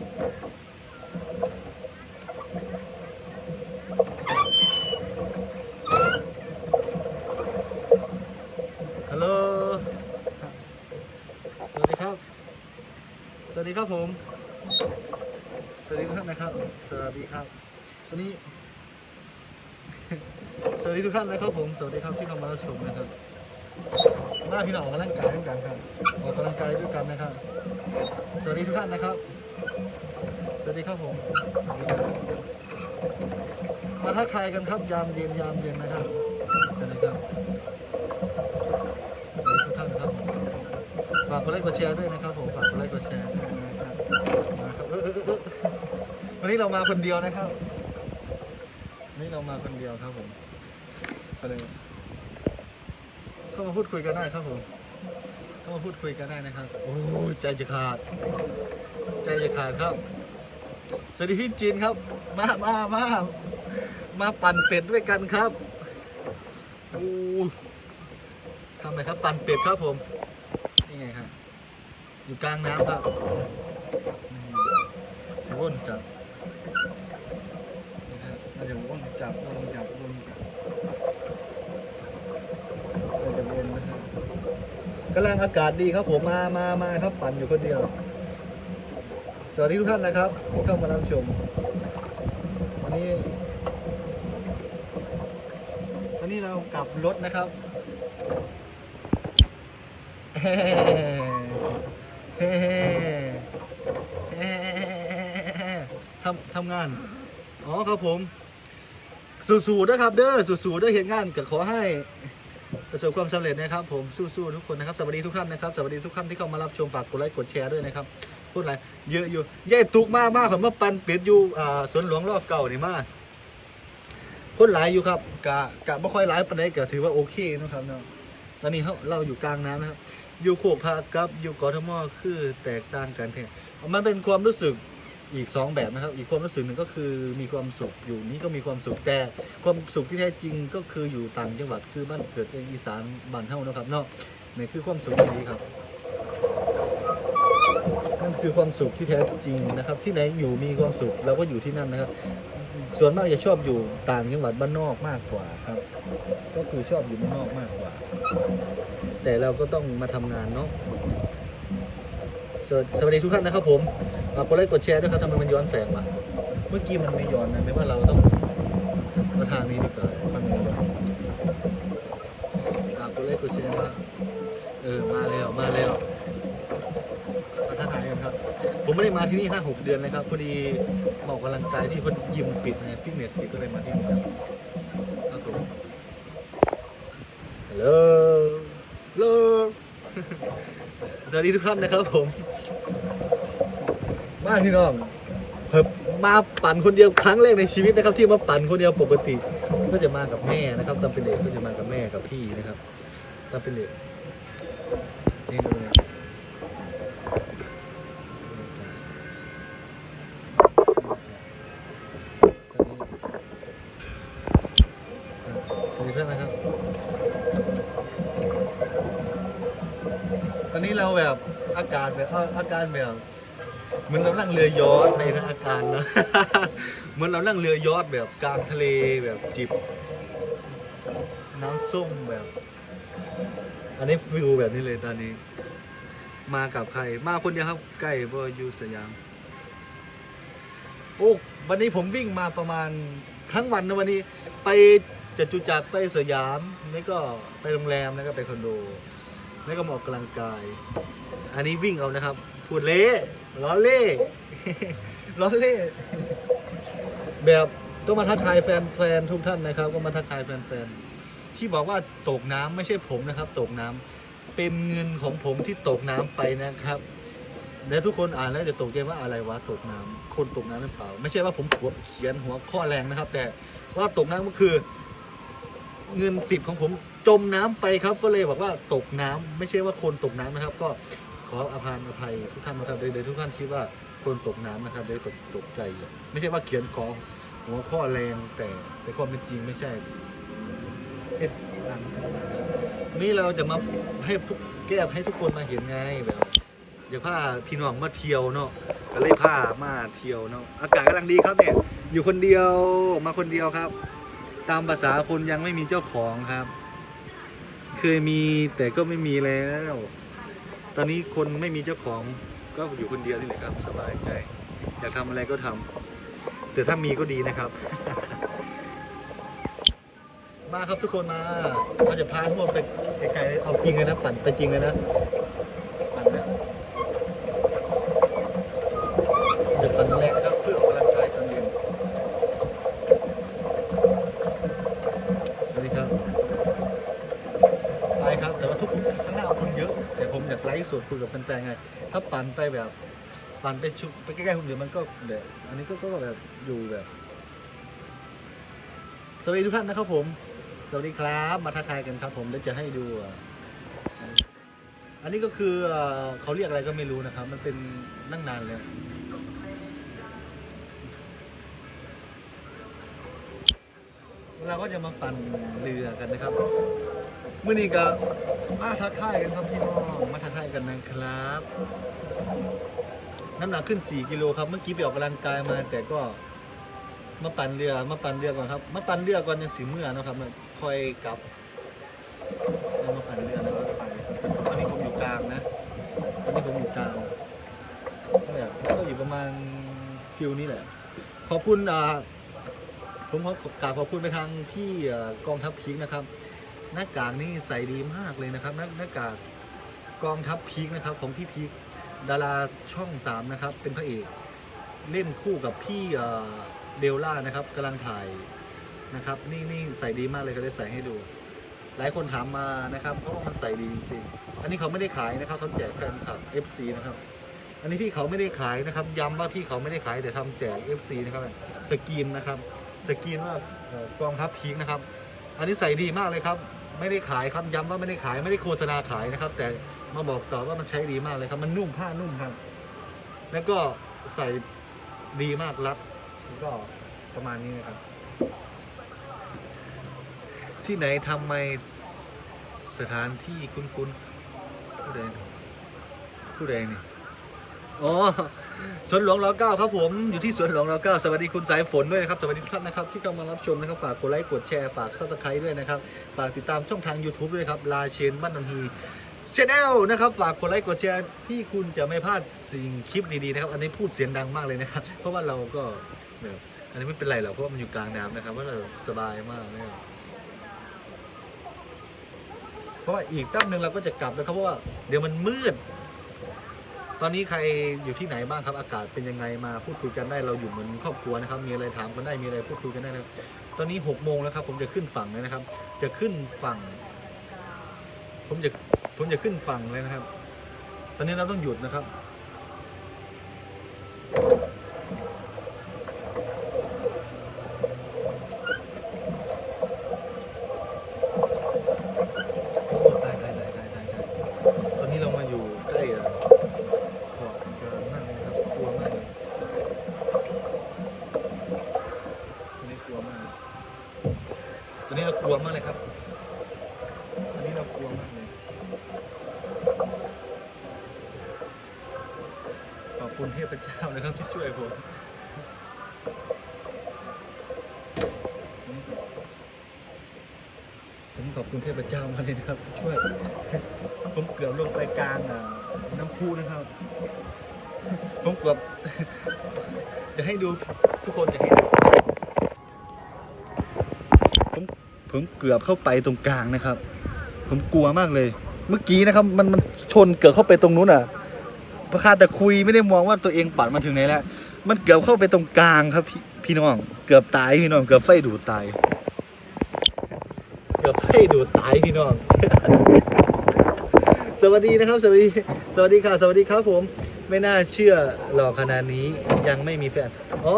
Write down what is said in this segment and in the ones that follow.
ฮัลโหล สวัสดีครับ สวัสดีครับผม สวัสดีทุกท่านนะครับ สวัสดีครับ วันนี้ สวัสดีทุกท่านนะครับผม สวัสดีครับที่เข้ามารับชมนะครับมาพี่น้องออกกำลังกายด้วยกันครับออกกำลังกายด้วยกันนะครับ สวัสดีทุกท่านนะครับ สวัสดีครับผม มาทักทายกันครับยามเย็นยามเย็นนะครับสวัสดีครับสวัสดีทุกท่านครับฝากกดไลค์กดแชร์ด้วยนะครับผมฝากกดไลค์กดแชร์ด้วยนะครับนะครับเออเออเออวันนี้เรามาคนเดียวนะครับวันนี้เรามาคนเดียวครับผมก็เลยเข้ามาพูดคุยกันได้ครับผมเข้ามาพูดคุยกันได้นะครับ โอ้ใจจะขาด ใจจะขาดครับ สวัสดีพี่จีนครับ มามามามาปั่นเป็ดด้วยกันครับโอ้ทำไมครับ ปั่นเป็ดครับผมนี่ไงครับ อยู่กลางน้ำครับสิวนจับนี่ครับเราจะวนจับวนจับวนจับเราจะวนนะครับกำลังอากาศดีครับผมมามามาครับปั่นอยู่คนเดียว สวัสดีทุกท่านนะครับที่เข้ามารับชม วันนี้ วันนี้เรากลับรถนะครับเฮ้เฮ้เฮ้ทำทำงาน อ๋อครับผม สู้ๆนะครับ เด้อ สู้ๆเด้อเห็นงานก็ขอให้ประสบความสำเร็จนะครับผมสู้ๆทุกคนนะครับสวัสดีทุกท่านนะครับสวัสดีทุกท่านที่เข้ามารับชมฝากกดไลค์กดแชร์ด้วยนะครับ พูดอะไรเยอะอยู่ย่ายตุกมากมากผมมาปันเป็ดอยู่อ่าสวนหลวงรอบเก่านี่มากคนหลายอยู่ครับกะกะไม่ค่อยหลายปานใดก็ถือว่าโอเคนะครับเนาะตอนนี้เราเราอยู่กลางน้ำนะครับ อยู่โขกพากับอยู่กอทมอคือแตกต่างกันแท้มันเป็นความรู้สึกอีกสองแบบนะครับ อีกความรู้สึกหนึ่งก็คือมีความสุขอยู่นี่ก็มีความสุขแต่ความสุขที่แท้จริงก็คืออยู่ต่างจังหวัดคือบ้านเกิดในอีสานบ้านเฮานะครับเนาะนี่คือความสุขที่ดีครับ คือความสุขที่แท้จริงนะครับ ที่ไหนอยู่มีความสุขเราก็อยู่ที่นั่นนะครับ ส่วนมากจะชอบอยู่ต่างจังหวัดบ้านนอกมากกว่าครับ ก็คือชอบอยู่บ้านนอกมากกว่า แต่เราก็ต้องมาทำงานเนาะสวัสวัสดีทุกท่านนะครับผมกดไลค์กดแชร์ด้วยครับทำไมมันย้อนแสงวะเมื่อกี้มันไม่ย้อนนะไม่ว่าเราต้องมาทางนี้ดีกว่ามันไม่ย้อนฝากดไลค์กดแชร์นะเออมาแล้วมาแล้วมาทักทายกันครับ ผมไม่ได้มาที่นี่ห้าหกเดือนเลยครับพอดีมาออกกำลังกายที่พอยิมปิดนะฟิตเนสปิดก็เลยมาที่นี่ครับครับผมฮัลโหลฮัลโหลสวัสดีทุกท่านนะครับผม มาพี่น้องเพิ่มมาปั่นคนเดียวครั้งแรกในชีวิตนะครับ ที่มาปั่นคนเดียวปกติ ก็จะมากับแม่นะครับตอนเป็นเด็กก็จะมากับแม่กับพี่นะครับตอนเป็นเด็กนี่ดู นะสวัสดีเพื่อนนะครับ ตอนนี้เราแบบอากาศแบบอาการแบบเหมือนเรานั่งเรือยอชต์ในอาการนะ เหมือนเรานั่งเรือยอชแบบกลางทะเลแบบจิบ น้ำส้มแบบ อันนี้ฟิลแบบนี้เลยตอนนี้ มากับใครมาคนเดียวครับ ใกล้บอยู่สยาม โอ้วันนี้ผมวิ่งมาประมาณทั้งวันนะวันนี้ไป จตุจักรไปสยามแล้วก็ไปโรงแรมแล้วก็ไปคอนโด แล้วก็มาออกกำลังกาย อันนี้วิ่งเอานะครับ พูดเละล้อเล่ล้อเล่แบบก็มาทักทายแฟนแฟนทุกท่านนะครับ ก็มาทักทายแฟนแฟนที่บอกว่าตกน้ำไม่ใช่ผมนะครับ ตกน้ำเป็นเงินของผมที่ตกน้ำไปนะครับแล้วทุกคนอ่านแล้วจะตกใจว่าอะไรวะตกน้ำคนตกน้ำหรือเปล่า ไม่ใช่ว่าผมเขียนหัวข้อแรงนะครับ แต่ว่าตกน้ำก็คือ เงินสิบของผมจมน้ำไปครับ ก็เลยบอกว่าตกน้ำไม่ใช่ว่าคนตกน้ำนะครับ ก็ขออภัยอภัยทุกท่านนะครับเดี๋ยวทุกท่านคิดว่าคนตกน้ำนะครับเดี๋ยวตกตกใจ ไม่ใช่ว่าเขียนกอหัวข้อแรงแต่แต่ความเป็นจริงไม่ใช่เอ็ดตามสบายนี่เราจะมาให้ทุกแก้ให้ทุกคนมาเห็นไงแบบอย่าพาพี่น้องมาเที่ยวเนาะก็เลยพามาเที่ยวเนาะอากาศกำลังดีครับเนี่ยอยู่คนเดียวมาคนเดียวครับ ตามภาษาคนยังไม่มีเจ้าของครับ เคยมีแต่ก็ไม่มีแล้ว ตอนนี้คนไม่มีเจ้าของก็อยู่คนเดียวนี่แหละครับ สบายใจ อยากทำอะไรก็ทำแต่ถ้ามีก็ดีนะครับ มาครับทุกคนมาเราจะพาทุกคนไปไกลๆเอาจริงเลยนะปั่นไปจริงเลยนะ ปั่นนะเดี๋ยวปั่นแรกนะครับ เพื่อออกกำลังกายตอนเย็นสวัสดีครับ ไปครับ แต่ว่าทุกคนข้างหน้าคนเยอะ แต่ผมอยากไลฟ์สดคุย กับแฟนๆไง ถ้าปั่นไปแบบปั่นไปชุบไปใกล้ๆคนเดียวมันก็แบบอันนี้ก็ก็แบบอยู่แบบสวัสดีทุกท่านนะครับผม สวัสดีครับมาทักทายกันครับผมเดี๋ยวจะให้ดูอะอันนี้ก็คือเขาเรียกอะไรก็ไม่รู้นะครับ มันเป็นนั่งนานเลย เราก็จะมาปั่นเรือกันนะครับเมื่อนี้ก็มาทักทายกันครับพี่น้องมาทักทายกันนะครับ น้ำหนักขึ้น 4 กิโลครับ เมื่อกี้ไปออกกำลังกายมา แต่ก็มาปั่นเรือมาปั่นเรือก่อนครับ มาปั่นเรือก่อนยังสีเมื่อนะครับคอยกลับมาปั่นเรือแล้วก็ไปตอนนี้ผมอยู่กลางนะตอนนี้ผมอยู่กลางก็แบบก็อยู่ประมาณฟิลนี้แหละขอบคุณอ่า ผมขอกราบขอบคุณไปทางพี่กองทัพพีกนะครับ หน้ากากนี่ใส่ดีมากเลยนะครับหน้าหน้ากากกองทัพพีกนะครับของพี่พีกดาราช่องสามนะครับเป็นพระเอกเล่นคู่กับพี่เอ่อเบลล่านะครับกำลังถ่ายนะครับนี่นี่ใส่ดีมากเลยก็ได้ใส่ให้ดู หลายคนถามมานะครับเพราะว่ามันใส่ดีจริงๆอันนี้เขาไม่ได้ขายนะครับเขาแจกแฟนคลับ FC นะครับอันนี้พี่เขาไม่ได้ขายนะครับย้ำว่าพี่เขาไม่ได้ขายแต่ทำแจก FC นะครับสกรีนนะครับ สกรีนว่ากองทัพพีคนะครับ อันนี้ใส่ดีมากเลยครับ ไม่ได้ขายครับย้ำว่าไม่ได้ขายไม่ได้โฆษณาขายนะครับ แต่มาบอกต่อว่ามันใช้ดีมากเลยครับ มันนุ่มผ้านุ่มครับ แล้วก็ใส่ดีมากรัดก็ประมาณนี้นะครับ ที่ไหนทำไมสถานที่คุ้นๆผู้ใดผู้ใดเนี่ย อ๋อสวนหลวงรอเก้าครับผมอยู่ที่สวนหลวงรอเก้าสวัสดีคุณสายฝนด้วยนะครับสวัสดีทุกท่านนะครับที่เข้ามารับชมนะครับฝากกดไลค์กดแชร์ฝากซับสไครต์ด้วยนะครับฝากติดตามช่องทาง YouTube ด้วยครับลาเชนบ้านนันทีชแนลนะครับฝากกดไลค์กดแชร์ที่คุณจะไม่พลาดสิ่งคลิปดีๆนะครับอันนี้พูดเสียงดังมากเลยนะครับเพราะว่าเราก็แบบอันนี้ไม่เป็นไรหรอกเพราะว่ามันอยู่กลางน้ำนะครับว่าเราสบายมากนะครับเพราะว่าอีกแป๊บหนึ่งเราก็จะกลับนะครับเพราะว่าเดี๋ยวมันมืด ตอนนี้ใครอยู่ที่ไหนบ้างครับอากาศเป็นยังไงมาพูดคุยกันได้เราอยู่เหมือนครอบครัวนะครับ มีอะไรถามกันได้มีอะไรพูดคุยกันได้นะครับตอนนี้หกโมงแล้วครับ ผมจะขึ้นฝั่งแล้วนะครับ จะขึ้นฝั่ง ผมจะผมจะขึ้นฝั่งเลยนะครับ ตอนนี้เราต้องหยุดนะครับ โอ้ตายตายตายตายตายตายตอนนี้เรามาอยู่ใกล้อะเกาะกลางมากเลยครับกลัวมากเลยตอนนี้กลัวมากเลยตอนนี้เรากลัวมากเลยครับตอนนี้เรากลัวมากเลยขอบคุณเทพเจ้านะครับที่ช่วยผมผมขอบ คุณเทพเจ้ามาเลยนะครับช่วยผมเกือบลงไปกลางน้ำพุนะครับ ผมเกือบจะให้ดูทุกคนจะเห็นผมผมเกือบเข้าไปตรงกลางนะครับ ผมกลัวมากเลย เมื่อกี้นะครับ มันมันชนเกือบเข้าไปตรงนู้นอะประคาแต่คุยไม่ได้มองว่าตัวเองปัดมาถึงไหนแล้ว มันเกือบเข้าไปตรงกลางครับพี่พี่น้อง เกือบตายพี่น้อง เกือบไฟดูดตาย กือบไฟดูดตายพี่น้อง สวัสดีนะครับ สวัสดี สวัสดีค่ะ สวัสดีครับผม ไม่น่าเชื่อหล่อขนาดนี้ยังไม่มีแฟน อ๋อ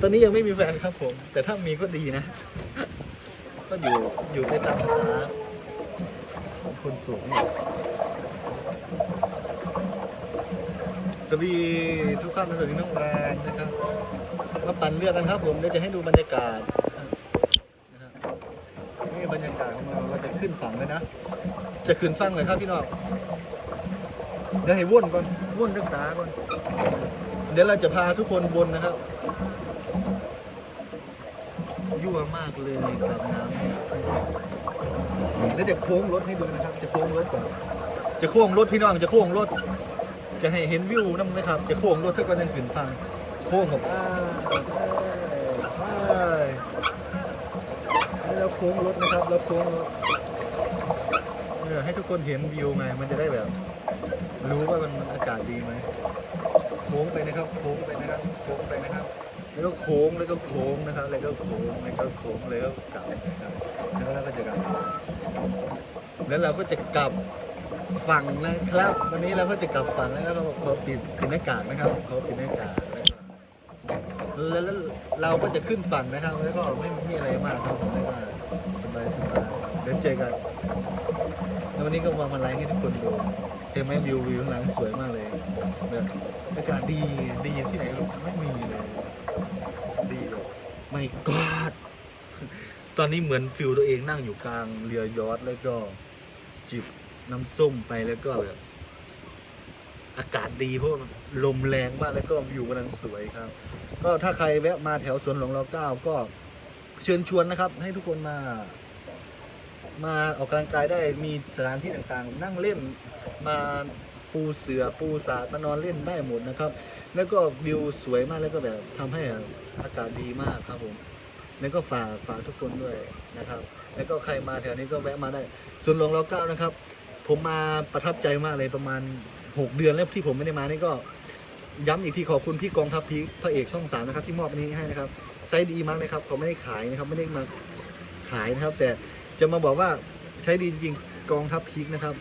ตอนนี้ยังไม่มีแฟนครับผม แต่ถ้ามีก็ดีนะ ก็อยู่ อยู่ในตามภาษางคนสูงสวัสดีทุกท่านสวัสดีน้องแบรนด์นะครับมาปั่นเรือกันครับผมเดี๋ยวจะให้ดูบรรยากาศ บรรยากาศของเราเราจะขึ้นฝั่งเลยนะ จะขึ้นฝั่งเลยครับพี่น้อง เดี๋ยวให้ว่นก่อนว่นรักษาก่อน เดี๋ยวเราจะพาทุกคนวนนะครับ ยั่วมากเลยกับน้ำแล้วจะโค้งรถให้ดูนะครับ จะโค้งรถก่อน จะโค้งรถพี่น้องจะโค้งรถ จะให้เห็นวิวนั่นนะครับ จะโค้งรถถ้าก็ยังขึ้นฟังโค้งผมอ้าวอ้าวนี่เรา โค้งรถนะครับเราโค้งรถเออให้ทุกคนเห็นวิวไงมันจะได้แบบ รู้ว่ามันอากาศดีไหมโค้งไปนะครับ โค้งไปนะครับโค้งไปนะครับ แล้วก็โค้งแล้วก็โค้งนะครับ แล้วก็โค้งแล้วก็โค้งแล้วก็กลับนะครับแล้วเราก็จะกลับแล้วเราก็จะกลับฝั่งนะครับ วันนี้เราก็จะกลับฝั่งแล้วนะครับขอปิดปิดหน้ากากนะครับขอปิดหน้ากากแล้วแล้วเราก็จะขึ้นฝั่งนะครับ แล้วก็ไม่มีอะไรมากครับผมแล้วก็ สบายสบายเดี๋ยวเจอกันแล้ววันนี้ก็วางมาไลฟ์ให้ทุกคนดูเห็นไหมวิววิวข้างหลังสวยมากเลยแบบอากาศดีดีที่ไหนลูกไม่มีเลยดีเลยไม่กอดตอนนี้เหมือนฟิลตัวเองนั่งอยู่กลางเรือยอทแล้วก็จิบน้ำส้มไปแล้วก็แบบอากาศดีเพราะลมแรงมากแล้วก็วิวกำลังสวยครับ ก็ถ้าใครแวะมาแถวสวนหลวงรอเก้าก็ เชิญชวนนะครับ ให้ทุกคนมา มาออกกำลังกายได้มีสถานที่ต่างๆ นั่งเล่นมาปูเสือปูสาดมานอนเล่นได้หมดนะครับ แล้วก็วิวสวยมากแล้วก็แบบทำให้อากาศดีมากครับผม แล้วก็ฝากฝากทุกคนด้วยนะครับ แล้วก็ใครมาแถวนี้ก็แวะมาได้ส่วนหลวงรอเก้านะครับ ผมมาประทับใจมากเลยประมาณ 6 เดือนแล้วที่ผมไม่ได้มานี่ก็ ย้ำอีกทีขอบคุณพี่กองทัพพีพระเอกช่องสามนะครับที่มอบอันนี้ให้นะครับไซส์ดีมากเลยครับเขาไม่ได้ขายนะครับไม่ได้มาขายนะครับ แต่จะมาบอกว่าใช้ดีจริงกองทัพพีคนะครับ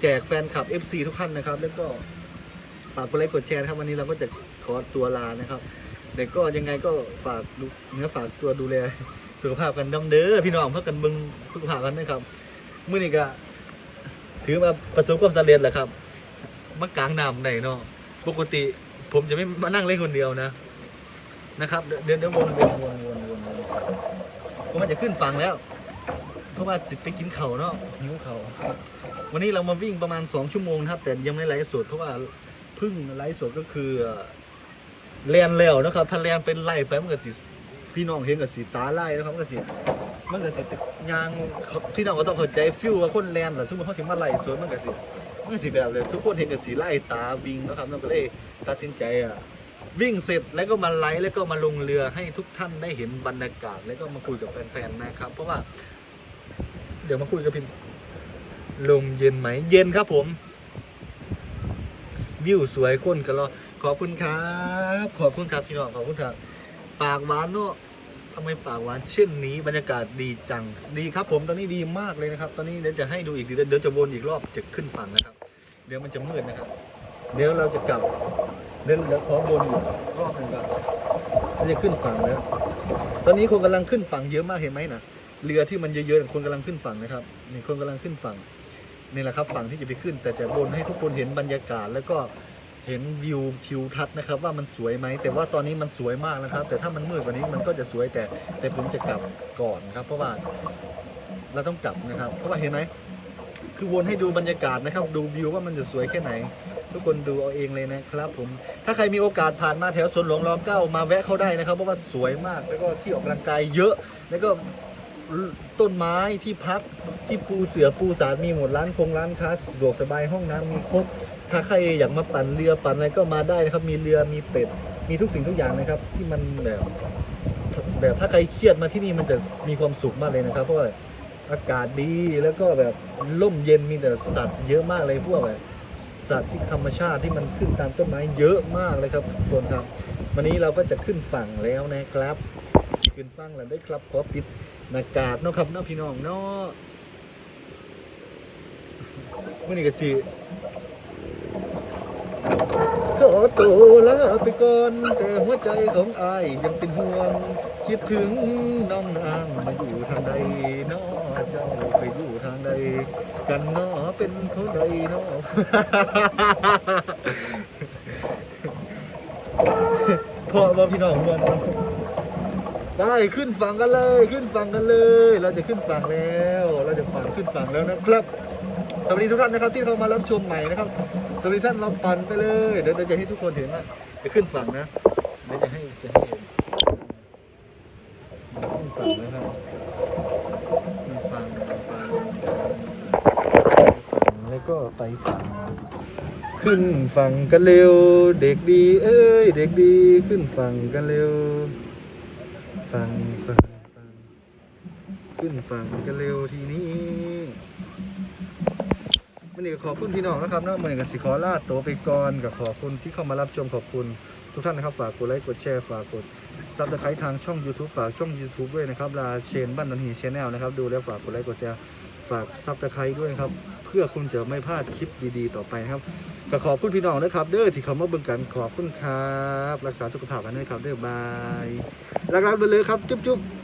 แจกแฟนคลับ FC ทุกท่านนะครับ แล้วก็ฝากกดไลค์กดแชร์นะครับวันนี้เราก็จะขอตัวลานะครับแต่ก็ยังไงก็ฝากเนื้อฝากตัวดูแลสุขภาพกันดองเด้อพี่น้องเพื่อกันบึงสุขภาพกันนะครับเมื่อนี้ก็ถือว่าประสบความสำเร็จแหละครับมากลางน้ำไหนเนาะ ปกติผมจะไม่มานั่งเล่นคนเดียวนะ นะครับ เดินเดินวนวนวนวนวนวนก็มันจะขึ้นฝั่งแล้ว เพราะว่าสิไปกินเขาเนาะหิวเขาววันนี้เรามาวิ่งประมาณ 2 ชั่วโมงครับ แต่ยังไม่ไลฟ์สดเพราะว่าเพึ่งไลฟ์สดก็คือเลียนแล้วนะครับ ถ้าเลียนเป็นไล่ไปมันก็สิพี่น้องเห็นกับสีตาไล่นะครับมันก็สิมันก็สิยางพี่น้องก็ต้องเข้าใจฟิลว่าคนแลนหรือซึ่งมันเขาสิมาไล่สดมันก็สิ มันสิแบบเลยทุกคนเห็นกับสีไล่ตาวิ่งนะครับเราก็เลยตัดสินใจอะวิ่งเสร็จแล้วก็มาไลฟ์แล้วก็มาลงเรือให้ทุกท่านได้เห็นบรรยากาศแล้วก็มาคุยกับแฟนๆนะครับ เพราะว่า เดี๋ยวมาคุยกับพิมลมเย็นไหมเย็นครับผม วิวสวยคนกันรอขอบคุณครับ ขอบคุณครับพี่น้องขอบคุณครับปากหวานเนาะทำไมปากหวานเช่นนี้บรรยากาศดีจังดีครับผมตอนนี้ดีมากเลยนะครับ ตอนนี้เดี๋ยวจะให้ดูอีกเดี๋ยวจะวนอีกรอบจะขึ้นฝั่งนะครับ ดี๋ยวมันจะมืดนะครับ เดี๋ยวเราจะกลับเดี๋ยวเดี๋ยวขอวนอยู่รอบหนึ่งก่อนเราจะขึ้นฝั่งแล้ว ตอนนี้คนกำลังขึ้นฝั่งเยอะมากเห็นไหมนะเรือที่มันเยอะๆคนกำลังขึ้นฝั่งนะครับนี่คนกำลังขึ้นฝั่งนี่แหละครับฝั่งที่จะไปขึ้น แต่จะวนให้ทุกคนเห็นบรรยากาศแล้วก็เห็นวิวทิวทัศน์นะครับ ว่ามันสวยไหมแต่ว่าตอนนี้มันสวยมากนะครับ แต่ถ้ามันมืดกว่านี้มันก็จะสวยแต่แต่ผมจะกลับก่อนครับ เพราะว่าเราต้องกลับนะครับ เพราะว่าเห็นไหม คือวนให้ดูบรรยากาศนะครับ ดูวิวว่ามันจะสวยแค่ไหน ทุกคนดูเอาเองเลยนะครับผม ถ้าใครมีโอกาสผ่านมาแถวสวนหลวงรอมเก้ามาแวะเข้าได้นะครับ เพราะว่าสวยมาก แล้วก็ที่ออกกำลังกายเยอะ แล้วก็ต้นไม้ที่พักที่ปูเสือปูสารมีหมดร้านคงร้านค้าสะดวกสบายห้องน้ำมีครบ ถ้าใครอยากมาปั่นเรือปั่นอะไรก็มาได้นะครับ มีเรือมีเป็ด มีทุกสิ่งทุกอย่างนะครับ ที่มันแบบแบบถ้าใครเครียดมาที่นี่มันจะมีความสุขมากเลยนะครับเพราะว่า อากาศดีแล้วก็แบบร่มเย็นมีแต่สัตว์เยอะมากเลยพวกแบบสัตว์ที่ธรรมชาติที่มันขึ้นตามต้นไม้เยอะมากเลยครับทุกคนครับ วันนี้เราก็จะขึ้นฝั่งแล้วนะครับขึ้นฝั่งแล้วได้ครับขอปิดหน้ากากเนาะครับเนาะพี่น้องเนาะวันนี้ก็สิ ขอตัวลาไปก่อน แต่หัวใจของอายยังเป็นห่วง คิดถึงน้องนางมาอยู่ทางใดน้อเจ้าไปอยู่ทางใด กันน้อเป็นเขาใดน้อพอมาพี่น้องมันได้ขึ้นฝั่งกันเลยขึ้นฝั่งกันเลย เราจะขึ้นฝั่งแล้ว เราจะฝั่งขึ้นฝั่งแล้วนะครับ สวัสดีทุกท่านนะครับที่เข้ามารับชมใหม่นะครับ สวัสดีท่านเราปั่นไปเลย เดี๋ยวจะให้ทุกคนเห็นว่าจะขึ้นฝั่งนะเดี๋ยวจะให้จะให้เห็นขึ้นฝั่งนะครับขึ้นฝั่งฝั่งแล้วก็ไปฝั่งขึ้นฝั่งกันเร็ว เด็กดี เอ้ย เด็กดีขึ้นฝั่งกันเร็วฝั่งฝั่งฝั่งขึ้นฝั่งกันเร็วทีนี้ มันนี่ก็ขอบคุณพี่น้องนะครับนาะมันนี่ก็สิขอลาตัวไปก่อนกับขอบคุณที่เข้ามารับชมขอบคุณทุกท่านนะครับ ฝากกดไลค์กดแชร์ฝากกดซับสไครต์ทางช่อง YouTube ฝากช่อง YouTube ด้วยนะครับลาเชนบ้านนันฮีชแนลนะครับดูแล้วฝากกดไลค์กดแชร์ฝากซับสไครต์ด้วยครับ เพื่อคุณจะไม่พลาดคลิปดีๆ ต่อไปนะครับก็ขอบคุณพี่น้องนะครับ เด้อที่เขามาเบิ่งกันขอบคุณครับ รักษาสุขภาพกันด้วยครับเด้อบายรักๆไปเลยครับจุ๊บๆ